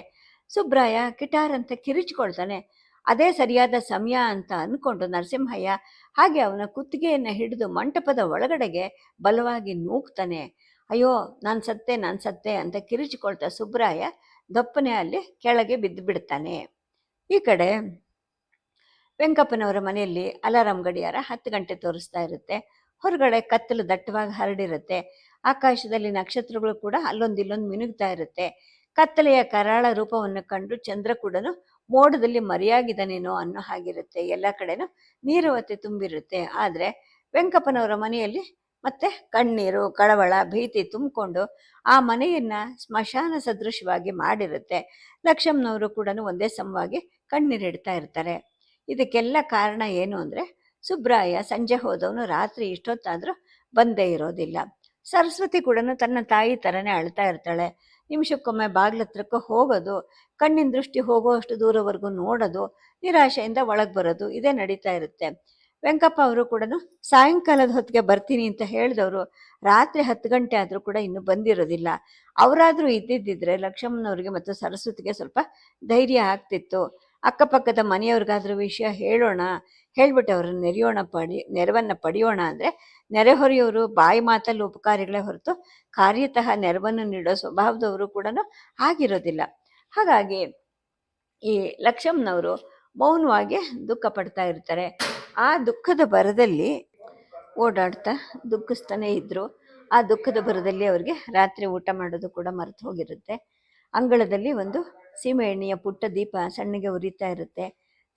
ಸುಬ್ರಾಯ ಕಿಟಾರ್ ಅಂತ ಕಿರಿಚ್ಕೊಳ್ತಾನೆ. ಅದೇ ಸರಿಯಾದ ಸಮಯ ಅಂತ ಅಂದ್ಕೊಂಡು ನರಸಿಂಹಯ್ಯ ಹಾಗೆ ಅವನ ಕುತ್ತಿಗೆಯನ್ನು ಹಿಡಿದು ಮಂಟಪದ ಒಳಗಡೆಗೆ ಬಲವಾಗಿ ನೂಕ್ತಾನೆ ಅಯ್ಯೋ, ನಾನು ಸತ್ತೆ ನಾನು ಸತ್ತೆ ಅಂತ ಕಿರಿಚಿಕೊಳ್ತಾ ಸುಬ್ರಾಯ ದಪ್ಪನೆ ಅಲ್ಲಿ ಕೆಳಗೆ ಬಿದ್ದು ಬಿಡ್ತಾನೆ. ಈ ಕಡೆ ವೆಂಕಪ್ಪನವರ ಮನೆಯಲ್ಲಿ ಅಲಾರಾಮ್ ಗಡಿಯಾರ ಹತ್ತು ಗಂಟೆ ತೋರಿಸ್ತಾ ಇರುತ್ತೆ. ಹೊರಗಡೆ ಕತ್ತಲು ದಟ್ಟವಾಗಿ ಹರಡಿರುತ್ತೆ. ಆಕಾಶದಲ್ಲಿ ನಕ್ಷತ್ರಗಳು ಕೂಡ ಅಲ್ಲೊಂದಿಲ್ಲೊಂದು ಮಿನುಗ್ತಾ ಇರುತ್ತೆ. ಕತ್ತಲೆಯ ಕರಾಳ ರೂಪವನ್ನು ಕಂಡು ಚಂದ್ರ ಕೂಡ ಮೋಡದಲ್ಲಿ ಮರೆಯಾಗಿದ್ದಾನೇನೋ ಅನ್ನೋ ಹಾಗಿರುತ್ತೆ. ಎಲ್ಲ ಕಡೆನೂ ನೀರು ಒತ್ತೆ ತುಂಬಿರುತ್ತೆ. ಆದರೆ ವೆಂಕಪ್ಪನವರ ಮನೆಯಲ್ಲಿ ಮತ್ತೆ ಕಣ್ಣೀರು, ಕಳವಳ, ಭೀತಿ ತುಂಬಿಕೊಂಡು ಆ ಮನೆಯನ್ನ ಸ್ಮಶಾನ ಸದೃಶವಾಗಿ ಮಾಡಿರುತ್ತೆ. ಲಕ್ಷ್ಮಣವರು ಕೂಡ ಒಂದೇ ಸಮವಾಗಿ ಕಣ್ಣೀರಿಡ್ತಾ ಇರ್ತಾರೆ. ಇದಕ್ಕೆಲ್ಲ ಕಾರಣ ಏನು ಅಂದರೆ ಸುಬ್ರಾಯ ಸಂಜೆ ಹೋದವನು ರಾತ್ರಿ ಇಷ್ಟೊತ್ತಾದರೂ ಬಂದೇ ಇರೋದಿಲ್ಲ. ಸರಸ್ವತಿ ಕೂಡ ತನ್ನ ತಾಯಿ ಥರನೇ ಅಳ್ತಾ ಇರ್ತಾಳೆ. ನಿಮಿಷಕ್ಕೊಮ್ಮೆ ಬಾಗ್ಲತ್ರಕ್ಕೆ ಹೋಗೋದು, ಕಣ್ಣಿನ ದೃಷ್ಟಿ ಹೋಗುವಷ್ಟು ದೂರವರೆಗೂ ನೋಡೋದು, ನಿರಾಶೆಯಿಂದ ಒಳಗೆ ಬರೋದು, ಇದೇ ನಡೀತಾ ಇರುತ್ತೆ. ವೆಂಕಪ್ಪ ಅವರು ಕೂಡ ಸಾಯಂಕಾಲದ ಹೊತ್ತಿಗೆ ಬರ್ತೀನಿ ಅಂತ ಹೇಳಿದವರು, ರಾತ್ರಿ ಹತ್ತು ಗಂಟೆ ಆದರೂ ಕೂಡ ಇನ್ನೂ ಬಂದಿರೋದಿಲ್ಲ. ಅವರಾದರೂ ಇದ್ದಿದ್ದಿದ್ರೆ ಲಕ್ಷ್ಮಣನವ್ರಿಗೆ ಮತ್ತು ಸರಸ್ವತಿಗೆ ಸ್ವಲ್ಪ ಧೈರ್ಯ ಆಗ್ತಿತ್ತು. ಅಕ್ಕಪಕ್ಕದ ಮನೆಯವ್ರಿಗಾದ್ರೂ ವಿಷಯ ಹೇಳೋಣ, ಹೇಳ್ಬಿಟ್ಟು ಅವ್ರನ್ನ ನೆರೆಯೋಣ ಪಡಿ, ನೆರವನ್ನು ಪಡೆಯೋಣ ಅಂದರೆ ನೆರೆಹೊರೆಯವರು ಬಾಯಿ ಮಾತಲ್ಲಿ ಉಪಕಾರಿಗಳೇ ಹೊರತು ಕಾರ್ಯತಃ ನೆರವನ್ನು ನೀಡೋ ಸ್ವಭಾವದವರು ಕೂಡ ಆಗಿರೋದಿಲ್ಲ. ಹಾಗಾಗಿ ಈ ಲಕ್ಷ್ಮಣವರು ಮೌನವಾಗಿ ದುಃಖ ಪಡ್ತಾ ಇರ್ತಾರೆ. ಆ ದುಃಖದ ಬರದಲ್ಲಿ ಓಡಾಡ್ತಾ ದುಃಖಿಸ್ತಾನೆ ಇದ್ದರು ಆ ದುಃಖದ ಬರದಲ್ಲಿ ಅವರಿಗೆ ರಾತ್ರಿ ಊಟ ಮಾಡೋದು ಕೂಡ ಮರೆತು ಹೋಗಿರುತ್ತೆ. ಅಂಗಳದಲ್ಲಿ ಒಂದು ಸೀಮೆ ಎಣ್ಣೆಯ ಪುಟ್ಟ ದೀಪ ಸಣ್ಣಗೆ ಉರಿತಾ ಇರುತ್ತೆ.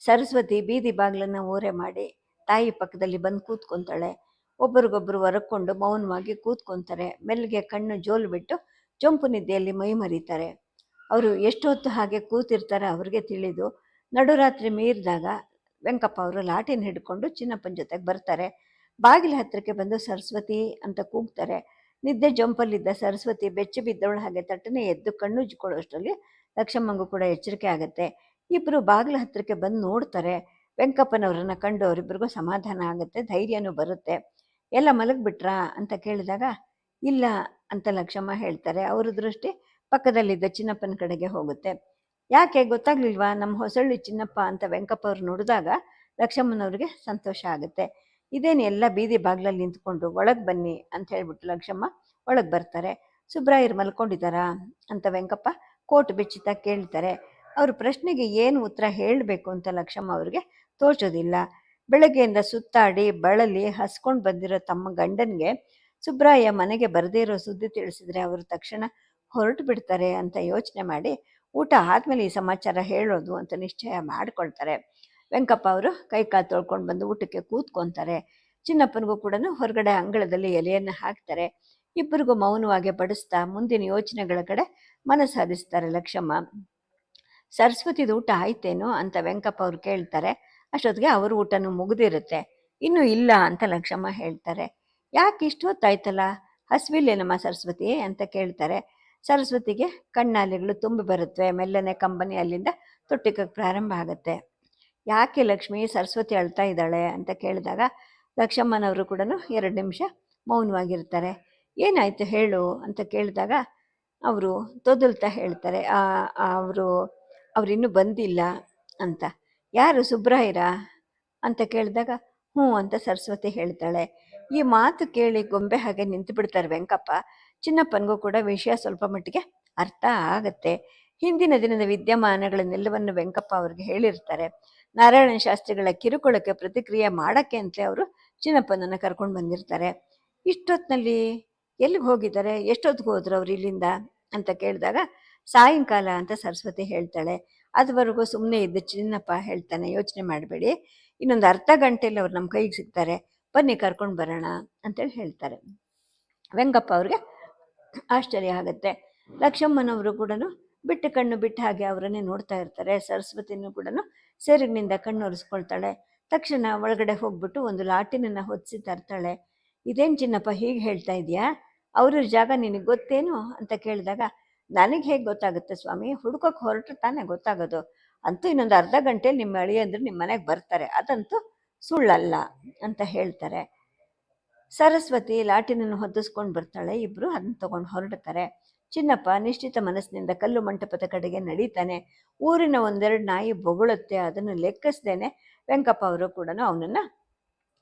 ಸರಸ್ವತಿ ಬೀದಿ ಬಾಗಿಲನ್ನು ಓರೆ ಮಾಡಿ ತಾಯಿ ಪಕ್ಕದಲ್ಲಿ ಬಂದು ಕೂತ್ಕೊಂತಾಳೆ. ಒಬ್ಬರಿಗೊಬ್ಬರು ಹೊರಕೊಂಡು ಮೌನವಾಗಿ ಕೂತ್ಕೊಂತಾರೆ. ಮೆಲ್ಲಿಗೆ ಕಣ್ಣು ಜೋಲು ಬಿಟ್ಟು ಚೊಂಪು ನಿದ್ದೆಯಲ್ಲಿ ಮೈ ಮರಿತಾರೆ. ಅವರು ಎಷ್ಟೊತ್ತು ಹಾಗೆ ಕೂತಿರ್ತಾರೆ ಅವ್ರಿಗೆ ತಿಳಿದು ನಡುರಾತ್ರಿ ಮೀರಿದಾಗ ವೆಂಕಪ್ಪ ಅವರು ಲಾಟಿನ ಹಿಡ್ಕೊಂಡು ಚಿನ್ನಪ್ಪನ ಜೊತೆಗೆ ಬರ್ತಾರೆ. ಬಾಗಿಲ ಹತ್ತಿರಕ್ಕೆ ಬಂದು ಸರಸ್ವತಿ ಅಂತ ಕೂಗ್ತಾರೆ. ನಿದ್ದೆ ಜಂಪಲ್ಲಿದ್ದ ಸರಸ್ವತಿ ಬೆಚ್ಚಿ ಬಿದ್ದವಳ ಹಾಗೆ ತಟ್ಟನೆ ಎದ್ದು ಕಣ್ಣು ಉಜ್ಜಿಕೊಳ್ಳೋಷ್ಟರಲ್ಲಿ ಲಕ್ಷ್ಮಮ್ಮಂಗೂ ಕೂಡ ಎಚ್ಚರಿಕೆ ಆಗುತ್ತೆ. ಇಬ್ಬರು ಬಾಗಿಲ ಹತ್ತಿರಕ್ಕೆ ಬಂದು ನೋಡ್ತಾರೆ. ವೆಂಕಪ್ಪನವರನ್ನ ಕಂಡು ಅವರಿಬ್ಬರಿಗೂ ಸಮಾಧಾನ ಆಗುತ್ತೆ, ಧೈರ್ಯನೂ ಬರುತ್ತೆ. ಎಲ್ಲ ಮಲಗಿಬಿಟ್ರಾ? ಅಂತ ಕೇಳಿದಾಗ, ಇಲ್ಲ ಅಂತ ಲಕ್ಷ್ಮ ಹೇಳ್ತಾರೆ. ಅವರ ದೃಷ್ಟಿ ಪಕ್ಕದಲ್ಲಿದ್ದ ಚಿನ್ನಪ್ಪನ ಕಡೆಗೆ ಹೋಗುತ್ತೆ. ಯಾಕೆ ಗೊತ್ತಾಗ್ಲಿಲ್ವಾ? ನಮ್ಮ ಹೊಸಳ್ಳಿ ಚಿನ್ನಪ್ಪ ಅಂತ ವೆಂಕಪ್ಪ ಅವ್ರು ನೋಡಿದಾಗ ಲಕ್ಷ್ಮಮ್ಮನವ್ರಿಗೆ ಸಂತೋಷ ಆಗುತ್ತೆ. ಇದೇನು ಎಲ್ಲ ಬೀದಿ ಬಾಗ್ಲಲ್ಲಿ ನಿಂತ್ಕೊಂಡು ಒಳಗೆ ಬನ್ನಿ ಅಂತ ಹೇಳ್ಬಿಟ್ಟು ಲಕ್ಷಮ್ಮ ಒಳಗೆ ಬರ್ತಾರೆ. ಸುಬ್ರಾಯರ್ ಮಲ್ಕೊಂಡಿದ್ದಾರಾ ಅಂತ ವೆಂಕಪ್ಪ ಕೋಟ್ ಬಿಚ್ಚಿತ ಕೇಳ್ತಾರೆ. ಅವ್ರ ಪ್ರಶ್ನೆಗೆ ಏನು ಉತ್ತರ ಹೇಳಬೇಕು ಅಂತ ಲಕ್ಷಮ್ಮ ಅವ್ರಿಗೆ ತೋಚೋದಿಲ್ಲ ಬೆಳಗ್ಗೆಯಿಂದ ಸುತ್ತಾಡಿ ಬಳಲಿ ಹಸ್ಕೊಂಡು ಬಂದಿರೋ ತಮ್ಮ ಗಂಡನಿಗೆ ಸುಬ್ರಾಯ ಮನೆಗೆ ಬರದೇ ಇರೋ ಸುದ್ದಿ ತಿಳಿಸಿದ್ರೆ ಅವರು ತಕ್ಷಣ ಹೊರಟು ಬಿಡ್ತಾರೆ ಅಂತ ಯೋಚನೆ ಮಾಡಿ ಊಟ ಆದಮೇಲೆ ಈ ಸಮಾಚಾರ ಹೇಳೋದು ಅಂತ ನಿಶ್ಚಯ ಮಾಡಿಕೊಳ್ತಾರೆ. ವೆಂಕಪ್ಪ ಅವರು ಕೈ ಕಾಲು ತೊಳ್ಕೊಂಡು ಬಂದು ಊಟಕ್ಕೆ ಕೂತ್ಕೊಂತಾರೆ. ಚಿನ್ನಪ್ಪನಿಗೂ ಕೂಡ ಹೊರಗಡೆ ಅಂಗಳದಲ್ಲಿ ಎಲೆಯನ್ನು ಹಾಕ್ತಾರೆ. ಇಬ್ಬರಿಗೂ ಮೌನವಾಗಿ ಬಡಿಸ್ತಾ ಮುಂದಿನ ಯೋಚನೆಗಳ ಕಡೆ ಮನಸ್ಸು ಲಕ್ಷ್ಮ ಲಕ್ಷ್ಮಮ್ಮ. ಸರಸ್ವತಿದು ಊಟ ಆಯ್ತೇನೋ ಅಂತ ವೆಂಕಪ್ಪ ಅವ್ರು ಕೇಳ್ತಾರೆ. ಅಷ್ಟೊತ್ತಿಗೆ ಅವರು ಊಟನೂ ಮುಗಿದಿರುತ್ತೆ. ಇನ್ನೂ ಇಲ್ಲ ಅಂತ ಲಕ್ಷ್ಮ ಹೇಳ್ತಾರೆ. ಯಾಕೆ ಇಷ್ಟು ಹೊತ್ತಾಯ್ತಲ್ಲ? ಹಸಿವಿಲ್ಲೇನಮ್ಮ ಸರಸ್ವತಿ ಅಂತ ಕೇಳ್ತಾರೆ. ಸರಸ್ವತಿಗೆ ಕಣ್ಣಾಲಿಗಳು ತುಂಬಿ ಬರುತ್ತವೆ ಮೆಲ್ಲನೆ ಕಂಬನಿ ಅಲ್ಲಿಂದ ತೊಟ್ಟಿಕಕ್ಕೆ ಪ್ರಾರಂಭ ಆಗುತ್ತೆ. ಯಾಕೆ ಲಕ್ಷ್ಮಿ ಸರಸ್ವತಿ ಅಳ್ತಾ ಇದ್ದಾಳೆ ಅಂತ ಕೇಳಿದಾಗ ಲಕ್ಷ್ಮಮ್ಮನವರು ಕೂಡ ಎರಡು ನಿಮಿಷ ಮೌನವಾಗಿರ್ತಾರೆ. ಏನಾಯಿತು ಹೇಳು ಅಂತ ಕೇಳಿದಾಗ ಅವರು ತೊದಲ್ತಾ ಹೇಳ್ತಾರೆ ಅವರು ಅವರಿನ್ನೂ ಬಂದಿಲ್ಲ ಅಂತ. ಯಾರು ಸುಬ್ರಾಯರ ಅಂತ ಕೇಳಿದಾಗ ಹ್ಞೂ ಅಂತ ಸರಸ್ವತಿ ಹೇಳ್ತಾಳೆ. ಈ ಮಾತು ಕೇಳಿ ಗೊಂಬೆ ಹಾಗೆ ನಿಂತು ಬಿಡ್ತಾರೆ ವೆಂಕಪ್ಪ. ಚಿನ್ನಪ್ಪನಿಗೂ ಕೂಡ ವಿಷಯ ಸ್ವಲ್ಪ ಮಟ್ಟಿಗೆ ಅರ್ಥ ಆಗತ್ತೆ. ಹಿಂದಿನ ದಿನದ ವಿದ್ಯಮಾನಗಳನ್ನೆಲ್ಲವನ್ನು ವೆಂಕಪ್ಪ ಅವ್ರಿಗೆ ಹೇಳಿರ್ತಾರೆ. ನಾರಾಯಣ ಶಾಸ್ತ್ರಿಗಳ ಕಿರುಕುಳಕ್ಕೆ ಪ್ರತಿಕ್ರಿಯೆ ಮಾಡಕ್ಕೆ ಅಂತಲೇ ಅವರು ಚಿನ್ನಪ್ಪನನ್ನು ಕರ್ಕೊಂಡು ಬಂದಿರ್ತಾರೆ. ಇಷ್ಟೊತ್ತಿನಲ್ಲಿ ಎಲ್ಲಿಗೆ ಹೋಗಿದ್ದಾರೆ? ಎಷ್ಟೊತ್ತಿಗೆ ಹೋದ್ರು ಅವ್ರು ಇಲ್ಲಿಂದ ಅಂತ ಕೇಳಿದಾಗ ಸಾಯಂಕಾಲ ಅಂತ ಸರಸ್ವತಿ ಹೇಳ್ತಾಳೆ. ಅದುವರೆಗೂ ಸುಮ್ಮನೆ ಇದ್ದ ಚಿನ್ನಪ್ಪ ಹೇಳ್ತಾನೆ, ಯೋಚನೆ ಮಾಡಬೇಡಿ. ಇನ್ನೊಂದು ಅರ್ಧ ಗಂಟೆಯಲ್ಲಿ ಅವ್ರು ನಮ್ಮ ಕೈಗೆ ಸಿಗ್ತಾರೆ. ಬನ್ನಿ ಕರ್ಕೊಂಡು ಬರೋಣ ಅಂತೇಳಿ ಹೇಳ್ತಾರೆ. ವೆಂಗಪ್ಪ ಅವ್ರಿಗೆ ಆಶ್ಚರ್ಯ ಆಗುತ್ತೆ. ಲಕ್ಷ್ಮಮ್ಮನವರು ಕೂಡ ಬಿಟ್ಟು ಕಣ್ಣು ಬಿಟ್ಟ ಹಾಗೆ ಅವರನ್ನೇ ನೋಡ್ತಾ ಇರ್ತಾರೆ. ಸರಸ್ವತಿನೂ ಕೂಡ ಸೆರಗಿನಿಂದ ಕಣ್ಣು ಒರೆಸ್ಕೊಳ್ತಾಳೆ. ತಕ್ಷಣ ಒಳಗಡೆ ಹೋಗ್ಬಿಟ್ಟು ಒಂದು ಲಾಟಿನನ್ನು ಹೊದಿಸಿ ತರ್ತಾಳೆ. ಇದೇನು ಚಿನ್ನಪ್ಪ, ಹೀಗೆ ಹೇಳ್ತಾ ಇದೆಯಾ? ಅವ್ರ ಜಾಗ ನಿನಗೆ ಗೊತ್ತೇನು? ಅಂತ ಕೇಳಿದಾಗ, ನನಗೆ ಹೇಗೆ ಗೊತ್ತಾಗುತ್ತೆ ಸ್ವಾಮಿ? ಹುಡ್ಕೋಕೆ ಹೊರಟ್ರೆ ತಾನೇ ಗೊತ್ತಾಗೋದು. ಅಂತೂ ಇನ್ನೊಂದು ಅರ್ಧ ಗಂಟೆ ನಿಮ್ಮ ಅಳಿ ಅಂದ್ರೆ ನಿಮ್ಮ ಮನೆಗೆ ಬರ್ತಾರೆ. ಅದಂತೂ ಸುಳ್ಳಲ್ಲ ಅಂತ ಹೇಳ್ತಾರೆ. ಸರಸ್ವತಿ ಲಾಟಿನನ್ನು ಹೊದಿಸ್ಕೊಂಡು ಬರ್ತಾಳೆ. ಇಬ್ಬರು ಅದನ್ನ ತಗೊಂಡು ಹೊರಡ್ತಾರೆ. ಚಿನ್ನಪ್ಪ ನಿಶ್ಚಿತ ಮನಸ್ಸಿನಿಂದ ಕಲ್ಲು ಮಂಟಪದ ಕಡೆಗೆ ನಡೀತಾನೆ. ಊರಿನ ಒಂದೆರಡು ನಾಯಿ ಬೊಗಳುತ್ತೆ, ಅದನ್ನು ಲೆಕ್ಕಿಸ್ದೇನೆ ವೆಂಕಪ್ಪ ಅವರು ಕೂಡ ಅವನನ್ನು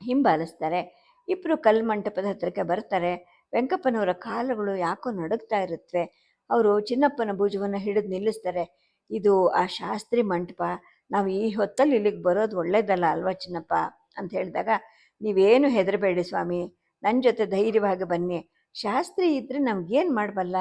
ಹಿಂಬಾಲಿಸ್ತಾರೆ. ಇಬ್ಬರು ಕಲ್ಲು ಮಂಟಪದ ಹತ್ತಿರಕ್ಕೆ ಬರ್ತಾರೆ. ವೆಂಕಪ್ಪನವರ ಕಾಲುಗಳು ಯಾಕೋ ನಡುಗ್ತಾ ಇರುತ್ತವೆ ಅವರು ಚಿನ್ನಪ್ಪನ ಭುಜವನ್ನು ಹಿಡಿದು ನಿಲ್ಲಿಸ್ತಾರೆ. ಇದು ಆ ಶಾಸ್ತ್ರಿ ಮಂಟಪ. ನಾವು ಈ ಹೊತ್ತಲ್ಲಿ ಇಲ್ಲಿಗೆ ಬರೋದು ಒಳ್ಳೇದಲ್ಲ ಅಲ್ವಾ ಚಿನ್ನಪ್ಪ? ಅಂತ ಹೇಳಿದಾಗ, ನೀವೇನು ಹೆದರಬೇಡಿ ಸ್ವಾಮಿ. ನನ್ನ ಜೊತೆ ಧೈರ್ಯವಾಗಿ ಬನ್ನಿ. ಶಾಸ್ತ್ರಿ ಇದ್ದರೆ ನಮ್ಗೇನು ಮಾಡಬಲ್ಲ?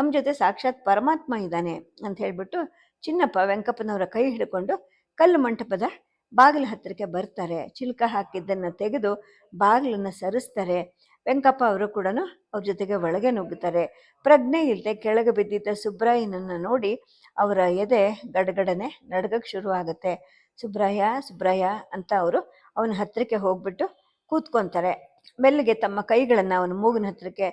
ನಮ್ಮ ಜೊತೆ ಸಾಕ್ಷಾತ್ ಪರಮಾತ್ಮ ಇದ್ದಾನೆ ಅಂತ ಹೇಳಿಬಿಟ್ಟು ಚಿನ್ನಪ್ಪ ವೆಂಕಪ್ಪನವರ ಕೈ ಹಿಡ್ಕೊಂಡು ಕಲ್ಲು ಮಂಟಪದ ಬಾಗಿಲ ಹತ್ತಿರಕ್ಕೆ ಬರ್ತಾರೆ. ಚಿಲ್ಕ ಹಾಕಿದ್ದನ್ನು ತೆಗೆದು ಬಾಗಿಲನ್ನು ಸರಿಸ್ತಾರೆ. ವೆಂಕಪ್ಪ ಅವರು ಕೂಡ ಅವ್ರ ಜೊತೆಗೆ ಒಳಗೆ ನುಗ್ಗುತ್ತಾರೆ. ಪ್ರಜ್ಞೆ ಇಲ್ಲದೆ ಕೆಳಗೆ ಬಿದ್ದಿದ್ದ ಸುಬ್ರಾಯನನ್ನು ನೋಡಿ ಅವರ ಎದೆ ಗಡಗಡನೆ ನಡ್ಗಕ್ಕೆ ಶುರು ಆಗುತ್ತೆ. ಸುಬ್ರಾಯ ಸುಬ್ರಾಯ ಅಂತ ಅವರು ಅವನ ಹತ್ತಿರಕ್ಕೆ ಹೋಗ್ಬಿಟ್ಟು ಕೂತ್ಕೊಂತಾರೆ. ಮೆಲ್ಲಿಗೆ ತಮ್ಮ ಕೈಗಳನ್ನು ಅವನ ಮೂಗಿನ ಹತ್ತಿರಕ್ಕೆ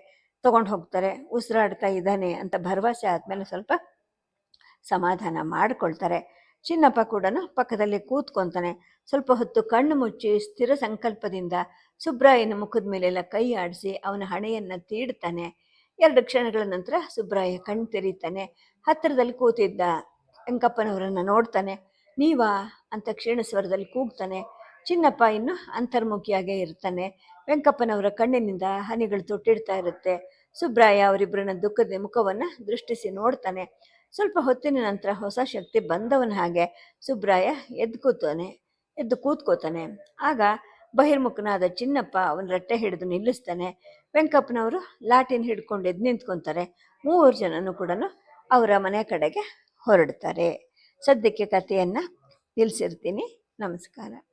ತಗೊಂಡು ಹೋಗ್ತಾರೆ, ಉಸಿರಾಡ್ತಾ ಇದ್ದಾನೆ ಅಂತ ಭರವಸೆ ಆದಮೇಲೆ ಸ್ವಲ್ಪ ಸಮಾಧಾನ ಮಾಡಿಕೊಳ್ತಾರೆ. ಚಿನ್ನಪ್ಪ ಕೂಡ ಪಕ್ಕದಲ್ಲಿ ಕೂತ್ಕೊತಾನೆ. ಸ್ವಲ್ಪ ಹೊತ್ತು ಕಣ್ಣು ಮುಚ್ಚಿ ಸ್ಥಿರ ಸಂಕಲ್ಪದಿಂದ ಸುಬ್ರಾಯನ ಮುಖದ ಮೇಲೆಲ್ಲ ಕೈ ಆಡಿಸಿ ಅವನ ಹಣೆಯನ್ನು ತೀಡ್ತಾನೆ. ಎರಡು ಕ್ಷಣಗಳ ನಂತರ ಸುಬ್ರಾಯ ಕಣ್ಣು ತೆರೀತಾನೆ. ಹತ್ತಿರದಲ್ಲಿ ಕೂತಿದ್ದ ವೆಂಕಪ್ಪನವರನ್ನು ನೋಡ್ತಾನೆ. ನೀವಾ? ಅಂತ ಕ್ಷೀಣ ಸ್ವರದಲ್ಲಿ ಕೂಗ್ತಾನೆ. ಚಿನ್ನಪ್ಪ ಇನ್ನು ಅಂತರ್ಮುಖಿಯಾಗೇ ಇರ್ತಾನೆ. ವೆಂಕಪ್ಪನವರ ಕಣ್ಣಿನಿಂದ ಹನಿಗಳು ತೊಟ್ಟಿಡ್ತಾ ಇರುತ್ತೆ. ಸುಬ್ರಾಯ ಅವರಿಬ್ಬರನ್ನ ದುಃಖದ ಮುಖವನ್ನ ದೃಷ್ಟಿಸಿ ನೋಡ್ತಾನೆ. ಸ್ವಲ್ಪ ಹೊತ್ತಿನ ನಂತರ ಹೊಸ ಶಕ್ತಿ ಬಂದವನ ಹಾಗೆ ಸುಬ್ರಾಯ ಎದ್ದು ಕೂತಾನೆ ಎದ್ದು ಕೂತ್ಕೋತಾನೆ. ಆಗ ಬಹಿರ್ಮುಖನಾದ ಚಿನ್ನಪ್ಪ ಅವನ ರಟ್ಟೆ ಹಿಡಿದು ನಿಲ್ಲಿಸ್ತಾನೆ. ವೆಂಕಪ್ಪನವರು ಲಾಟಿನ ಹಿಡ್ಕೊಂಡು ಎದ್ದು ನಿಂತ್ಕೊಂತಾರೆ. ಮೂವರು ಜನನು ಕೂಡ ಅವರ ಮನೆ ಕಡೆಗೆ ಹೊರಡ್ತಾರೆ. ಸದ್ಯಕ್ಕೆ ಕಥೆಯನ್ನು ನಿಲ್ಲಿಸಿರ್ತೀನಿ ನಮಸ್ಕಾರ.